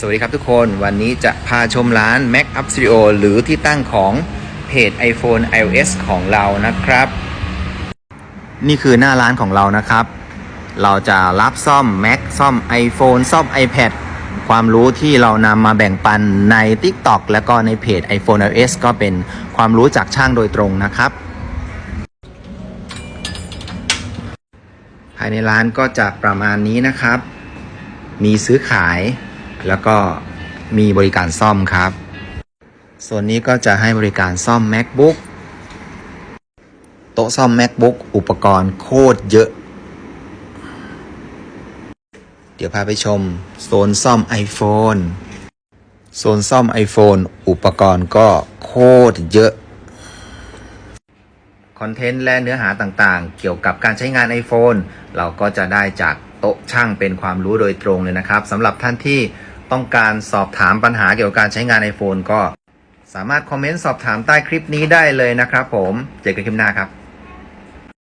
สวัสดีครับทุกคนวันนี้จะพาชมร้าน Mac Up Studio หรือที่ตั้งของเพจ iPhone iOS ของเรานะครับ นี่คือหน้าร้านของเรานะครับ เราจะรับซ่อม Mac ซ่อม iPhone ซ่อม iPad ความรู้ที่เรานำมาแบ่งปันใน TikTok และก็ในเพจ iPhone iOS ก็เป็นความรู้จากช่างโดยตรงนะครับ ภายในร้านก็จะประมาณนี้นะครับ มีซื้อขาย แล้วก็มีบริการซ่อมครับ ส่วนนี้ก็จะให้บริการซ่อม MacBook โต๊ะซ่อม MacBook อุปกรณ์โคตรเยอะ เดี๋ยวพาไปชม โซนซ่อม iPhone โซนซ่อม iPhone อุปกรณ์ก็โคตรเยอะ คอนเทนต์และเนื้อหาต่างๆ เกี่ยวกับการใช้งาน iPhone เราก็จะได้จากโต๊ะช่างเป็นความรู้โดยตรงเลยนะครับสำหรับท่านที่ ต้องการสอบถามปัญหาเกี่ยวกับการใช้งาน iPhone ก็สามารถคอมเมนต์สอบถามใต้คลิปนี้ได้เลยนะครับผม เจอกันคลิปหน้าครับ